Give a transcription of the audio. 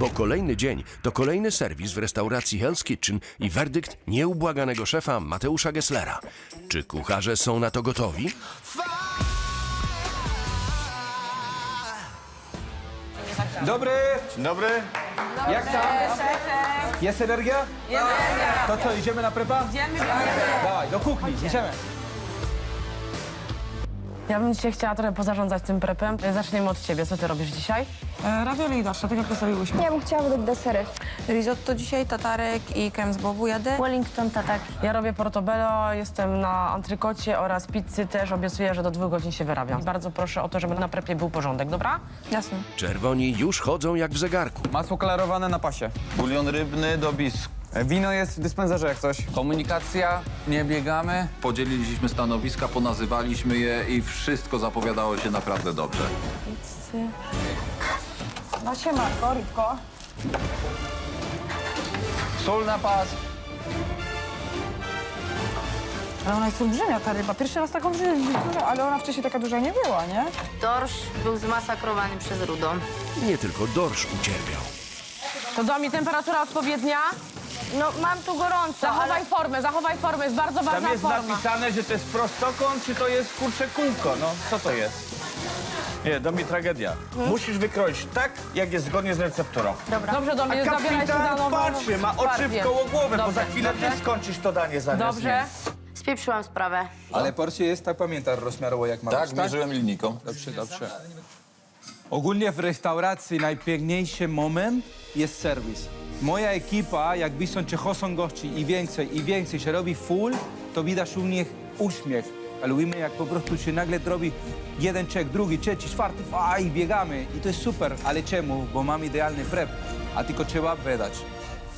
bo kolejny dzień to kolejny serwis w restauracji Hell's Kitchen i werdykt nieubłaganego szefa Mateusza Gesslera. Czy kucharze są na to gotowi? Dobry! Dzień dobry. Jak tam? Jest energia? Jest energia. To co, idziemy na prepa? Idziemy, idziemy. Dawaj, do kuchni, idziemy. Ja bym dzisiaj chciała trochę pozarządzać tym prepem. Zaczniemy od ciebie. Co ty robisz dzisiaj? E, Ravioli i dasz, tak jak postawiłyśmy. Ja bym chciała dodać desery. Risotto dzisiaj, tatarek i krem z bobu jadę. Wellington tataki. Ja robię portobello, jestem na antrykocie oraz pizzy też. Obiecuję, że do dwóch godzin się wyrabiam. Bardzo proszę o to, żeby na prepie był porządek, dobra? Jasne. Czerwoni już chodzą jak w zegarku. Masło klarowane na pasie. Bulion rybny do bisku. Wino jest w dyspenserze jak coś. Komunikacja, nie biegamy. Podzieliliśmy stanowiska, ponazywaliśmy je i wszystko zapowiadało się naprawdę dobrze. No siemanko, rybko. Sól na pas. Ale ona jest olbrzymia, ta ryba. Pierwszy raz taką duża, ale ona wcześniej taka duża nie była, nie? Dorsz był zmasakrowany przez rudą. Nie tylko dorsz ucierpiał. To da mi temperatura odpowiednia. No mam tu gorąco, Zachowaj formę, zachowaj formę. Jest bardzo ważna Tam jest forma. napisane, że to jest prostokąt, czy to jest kurcze kółko. No, co to jest? Nie, do mnie tragedia. Musisz wykroić tak, jak jest zgodnie z recepturą. Dobrze, do mnie, A zabieraj się za kapitan nową patrzy, ma oczy partię. w koło głowy, bo Dobrze, za chwilę dobrze. ty skończysz to danie zamiast Dobrze. mnie. Spieprzyłam sprawę. Ale porcje jest, tak pamiętasz, rozmiarowo jak ma Tak, być, mierzyłem linijką. Dobrze, dobrze. Ogólnie w restauracji najpiękniejszy moment jest serwis. Moja ekipa, jak widzą, czy są gości i więcej, i więcej się robi full, to widać u nich uśmiech. A lubimy, jak po prostu się nagle robi jeden czek, drugi, trzeci, czwarty, a i biegamy. I to jest super. Ale czemu? Bo mam idealny prep, a tylko trzeba wydać.